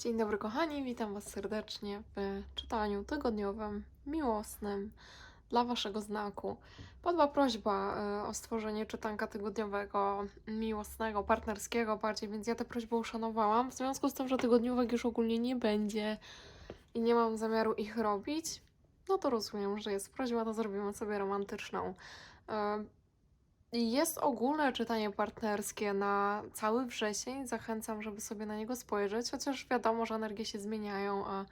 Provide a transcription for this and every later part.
Dzień dobry kochani, witam Was serdecznie w czytaniu tygodniowym, miłosnym dla Waszego znaku. Padła prośba e, o stworzenie czytanka tygodniowego, miłosnego, partnerskiego bardziej, więc ja tę prośbę uszanowałam. W związku z tym, że tygodniówek już ogólnie nie będzie i nie mam zamiaru ich robić, no to rozumiem, że jest prośba, to zrobimy sobie romantyczną. Jest ogólne czytanie partnerskie na cały wrzesień. Zachęcam, żeby sobie na niego spojrzeć, chociaż wiadomo, że energie się zmieniają, a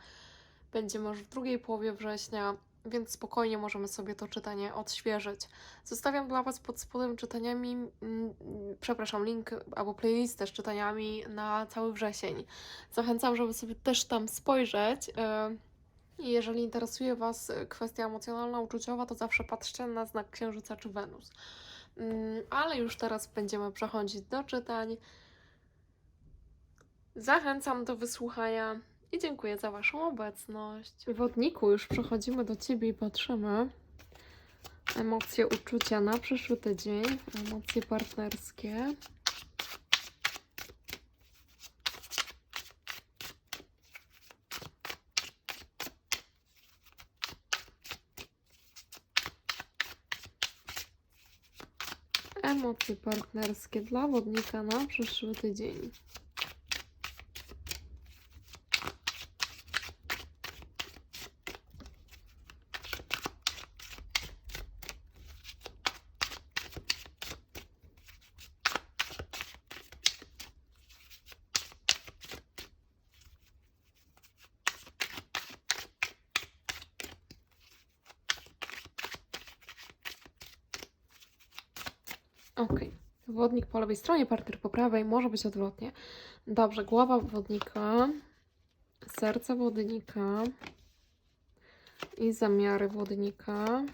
będziemy już w drugiej połowie września, więc spokojnie możemy sobie to czytanie odświeżyć. Zostawiam dla Was pod spodem czytaniami, mm, przepraszam, link albo playlistę z czytaniami na cały wrzesień. Zachęcam, żeby sobie też tam spojrzeć. e, jeżeli interesuje Was kwestia emocjonalna, uczuciowa, to zawsze patrzcie na znak Księżyca czy Wenus. Mm, Ale już teraz będziemy przechodzić do czytań. Zachęcam do wysłuchania i dziękuję za Waszą obecność. Wodniku, już przechodzimy do Ciebie i patrzymy. Emocje, uczucia na przyszły tydzień, emocje partnerskie. Emocje partnerskie dla wodnika na przyszły tydzień. Okej. Wodnik po lewej stronie, partner po prawej, może być odwrotnie. Dobrze, głowa wodnika, serce wodnika i zamiary wodnika.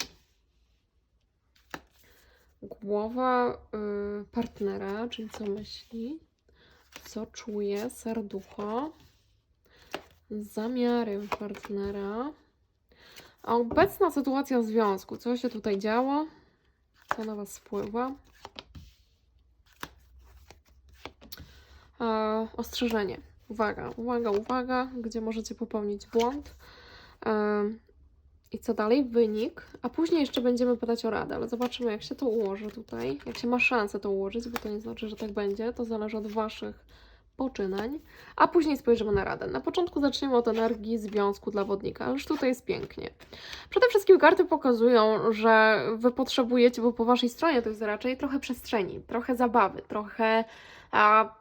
Głowa y, partnera, czyli co myśli, co czuje, serducho, zamiary partnera. A obecna sytuacja w związku, co się tutaj działo, co na Was wpływa. E, ostrzeżenie. Uwaga, uwaga, uwaga, gdzie możecie popełnić błąd. E, I co dalej? Wynik. A później jeszcze będziemy pytać o radę, ale zobaczymy, jak się to ułoży tutaj. Jak się ma szansę to ułożyć, bo to nie znaczy, że tak będzie. To zależy od Waszych poczynań. A później spojrzymy na radę. Na początku zaczniemy od energii związku dla wodnika. Już tutaj jest pięknie. Przede wszystkim karty pokazują, że Wy potrzebujecie, bo po Waszej stronie to jest raczej trochę przestrzeni, trochę zabawy, trochę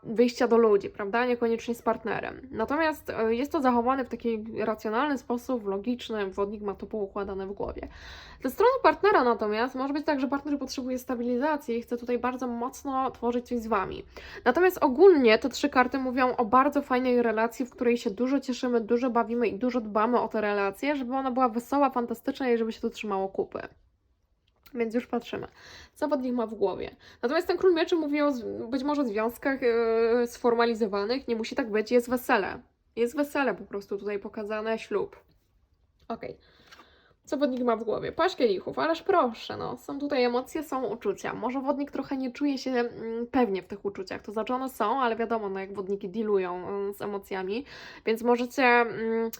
wyjścia do ludzi, prawda? Niekoniecznie z partnerem. Natomiast e, jest to zachowane w taki racjonalny sposób, logiczny, wodnik ma to poukładane w głowie. Ze strony partnera natomiast może być tak, że partner potrzebuje stabilizacji i chce tutaj bardzo mocno tworzyć coś z Wami. Natomiast ogólnie te trzy karty mówią o bardzo fajnej relacji, w której się dużo cieszymy, dużo bawimy i dużo dbamy o tę relację, żeby ona była wesoła, fantastyczna i żeby się to trzymało kupy. Więc już patrzymy, co wodnik ma w głowie. Natomiast ten król mieczy mówi o być może związkach yy, sformalizowanych. Nie musi tak być, jest wesele. Jest wesele po prostu tutaj pokazane, ślub. Okej. Co wodnik ma w głowie? Paść kielichów, ależ proszę, no. Są tutaj emocje, są uczucia. Może wodnik trochę nie czuje się mm, pewnie w tych uczuciach. To znaczy one są, ale wiadomo, no jak wodniki dealują mm, z emocjami. Więc możecie mm,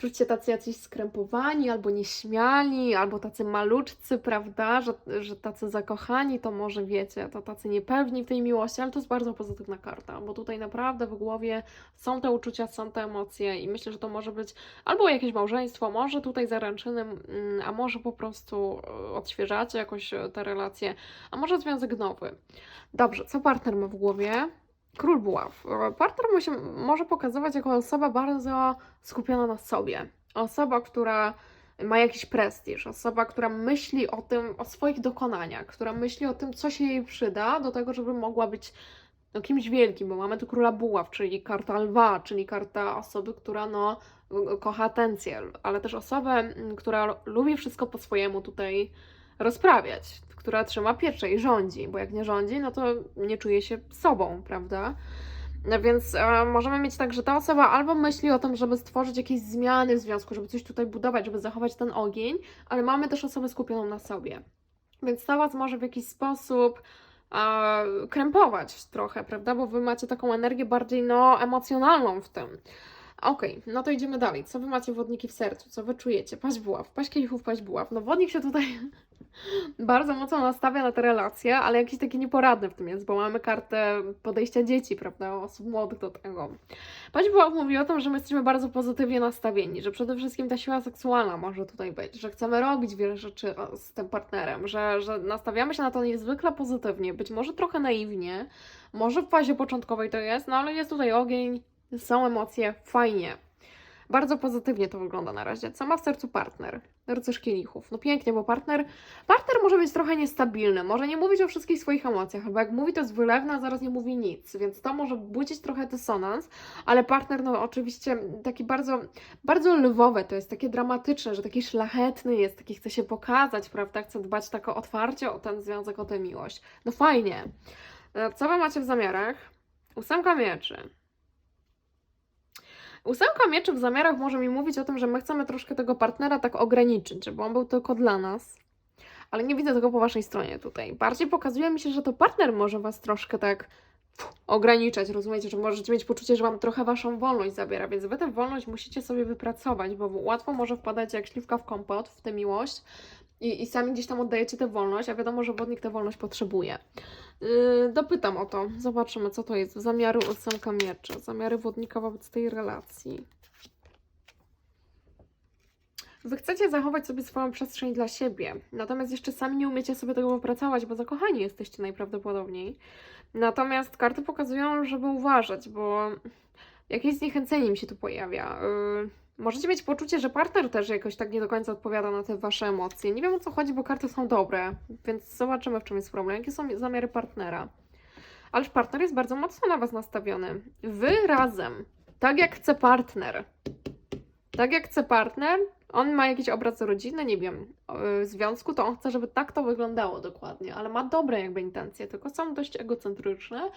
czuć się tacy jacyś skrępowani, albo nieśmiali, albo tacy maluczcy, prawda, że, że tacy zakochani, to może wiecie, to tacy niepewni w tej miłości, ale to jest bardzo pozytywna karta, bo tutaj naprawdę w głowie są te uczucia, są te emocje i myślę, że to może być albo jakieś małżeństwo, może tutaj zaręczyny, mm, a może po prostu e, odświeżacie jakoś e, te relacje, a może związek nowy. Dobrze, co partner ma w głowie? Król buław. Partner mu się może pokazywać jako osoba bardzo skupiona na sobie. Osoba, która ma jakiś prestiż, osoba, która myśli o tym, o swoich dokonaniach, która myśli o tym, co się jej przyda do tego, żeby mogła być no, kimś wielkim, bo mamy tu króla buław, czyli karta lwa, czyli karta osoby, która no, kocha atencję, ale też osobę, która lubi wszystko po swojemu tutaj rozprawiać, która trzyma pieczę i rządzi, bo jak nie rządzi, no to nie czuje się sobą, prawda? No więc e, możemy mieć tak, że ta osoba albo myśli o tym, żeby stworzyć jakieś zmiany w związku, żeby coś tutaj budować, żeby zachować ten ogień, ale mamy też osobę skupioną na sobie. Więc to Was może w jakiś sposób e, krępować trochę, prawda? Bo Wy macie taką energię bardziej no, emocjonalną w tym. Okej, no to idziemy dalej. Co wy macie wodniki w sercu? Co wy czujecie? Paść buław, paść kielichów, paść buław. No wodnik się tutaj bardzo mocno nastawia na te relacje, ale jakiś taki nieporadny w tym jest, bo mamy kartę podejścia dzieci, prawda, osób młodych do tego. Paść buław mówi o tym, że my jesteśmy bardzo pozytywnie nastawieni, że przede wszystkim ta siła seksualna może tutaj być, że chcemy robić wiele rzeczy z tym partnerem, że, że nastawiamy się na to niezwykle pozytywnie, być może trochę naiwnie, może w fazie początkowej to jest, no ale jest tutaj ogień, są emocje, fajnie. Bardzo pozytywnie to wygląda na razie. Co ma w sercu partner? Rycerz kielichów. No pięknie, bo partner, partner może być trochę niestabilny, może nie mówić o wszystkich swoich emocjach, albo jak mówi to jest wylewne, a zaraz nie mówi nic, więc to może budzić trochę dysonans, ale partner, no oczywiście taki bardzo, bardzo lwowe, to jest takie dramatyczne, że taki szlachetny jest, taki chce się pokazać, prawda, chce dbać tak otwarcie o ten związek, o tę miłość. No fajnie. E, Co Wy macie w zamiarach? Ósemka mieczy. Ósemka mieczy w zamiarach może mi mówić o tym, że my chcemy troszkę tego partnera tak ograniczyć, żeby on był tylko dla nas. Ale nie widzę tego po waszej stronie tutaj. Bardziej pokazuje mi się, że to partner może was troszkę tak ograniczać. Rozumiecie, że możecie mieć poczucie, że wam trochę waszą wolność zabiera, więc wy tę wolność musicie sobie wypracować, bo łatwo może wpadać jak śliwka w kompot, w tę miłość i, i sami gdzieś tam oddajecie tę wolność, a wiadomo, że wodnik tę wolność potrzebuje. Yy, dopytam o to. Zobaczymy, co to jest. Zamiary ósemka mieczy. Zamiary wodnika wobec tej relacji. Wy chcecie zachować sobie swoją przestrzeń dla siebie, natomiast jeszcze sami nie umiecie sobie tego wypracować, bo zakochani jesteście najprawdopodobniej. Natomiast karty pokazują, żeby uważać, bo jakieś zniechęcenie mi się tu pojawia. Yy, możecie mieć poczucie, że partner też jakoś tak nie do końca odpowiada na te wasze emocje. Nie wiem o co chodzi, bo karty są dobre, więc zobaczymy w czym jest problem. Jakie są zamiary partnera? Ależ partner jest bardzo mocno na was nastawiony. Wy razem, tak jak chce partner. Tak jak chce partner, on ma jakiś obraz rodziny, nie wiem, yy, związku, to on chce, żeby tak to wyglądało dokładnie, ale ma dobre jakby intencje, tylko są dość egocentryczne,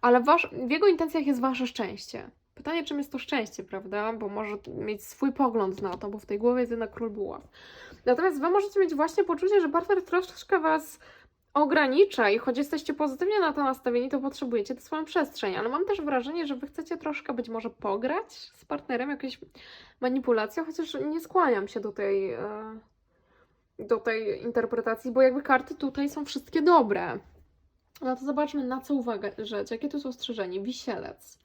ale wasz, w jego intencjach jest wasze szczęście. Pytanie, czym jest to szczęście, prawda? Bo może mieć swój pogląd na to, bo w tej głowie jest jednak król buław. Natomiast wy możecie mieć właśnie poczucie, że partner troszeczkę was ogranicza i choć jesteście pozytywnie na to nastawieni, to potrzebujecie tę swoją przestrzeń, ale mam też wrażenie, że wy chcecie troszkę być może pograć z partnerem, jakieś manipulacje, chociaż nie skłaniam się do tej, e, do tej interpretacji, bo jakby karty tutaj są wszystkie dobre. No to zobaczmy, na co rzecz. Jakie tu są ostrzeżenie? Wisielec.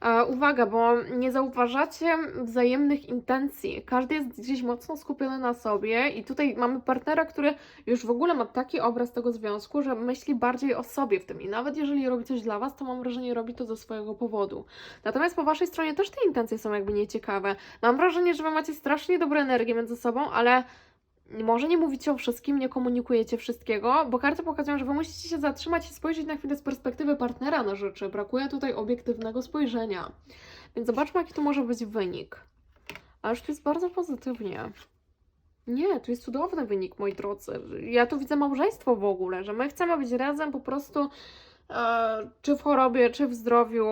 E, uwaga, bo nie zauważacie wzajemnych intencji. Każdy jest gdzieś mocno skupiony na sobie, i tutaj mamy partnera, który już w ogóle ma taki obraz tego związku, że myśli bardziej o sobie w tym. I nawet jeżeli robi coś dla Was, to mam wrażenie, robi to ze swojego powodu. Natomiast po Waszej stronie też te intencje są jakby nieciekawe. Mam wrażenie, że Wy macie strasznie dobre energie między sobą, ale może nie mówicie o wszystkim, nie komunikujecie wszystkiego, bo karty pokazują, że wy musicie się zatrzymać i spojrzeć na chwilę z perspektywy partnera na rzeczy. Brakuje tutaj obiektywnego spojrzenia. Więc zobaczmy, jaki tu może być wynik. Ależ tu jest bardzo pozytywnie. Nie, tu jest cudowny wynik, moi drodzy. Ja tu widzę małżeństwo w ogóle, że my chcemy być razem po prostu, e, czy w chorobie, czy w zdrowiu,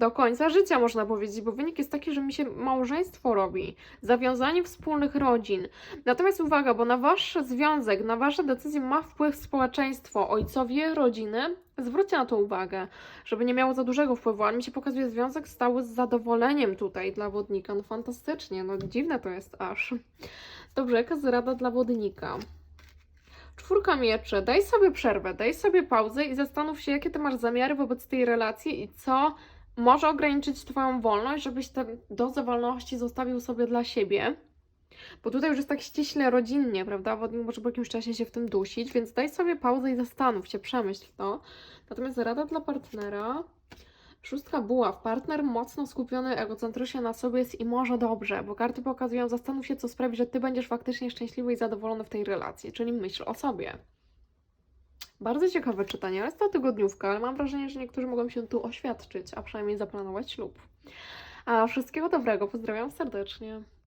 do końca życia, można powiedzieć, bo wynik jest taki, że mi się małżeństwo robi, zawiązanie wspólnych rodzin. Natomiast uwaga, bo na wasz związek, na wasze decyzje ma wpływ społeczeństwo, ojcowie, rodziny. Zwróćcie na to uwagę, żeby nie miało za dużego wpływu, ale mi się pokazuje związek stały z zadowoleniem tutaj dla wodnika. No fantastycznie, no dziwne to jest aż. Dobrze, jaka jest rada dla wodnika? Czwórka mieczy, daj sobie przerwę, daj sobie pauzę i zastanów się, jakie ty masz zamiary wobec tej relacji i co może ograniczyć Twoją wolność, żebyś tę dozę wolności zostawił sobie dla siebie. Bo tutaj już jest tak ściśle rodzinnie, prawda? Wodnik może po jakimś czasie się w tym dusić, więc daj sobie pauzę i zastanów się, przemyśl to. Natomiast rada dla partnera. Szóstka buław. Partner mocno skupiony egocentrycznie na sobie jest i może dobrze, bo karty pokazują, zastanów się, co sprawi, że ty będziesz faktycznie szczęśliwy i zadowolony w tej relacji, czyli myśl o sobie. Bardzo ciekawe czytanie, ale jest to tygodniówka, ale mam wrażenie, że niektórzy mogą się tu oświadczyć, a przynajmniej zaplanować ślub. A wszystkiego dobrego, pozdrawiam serdecznie.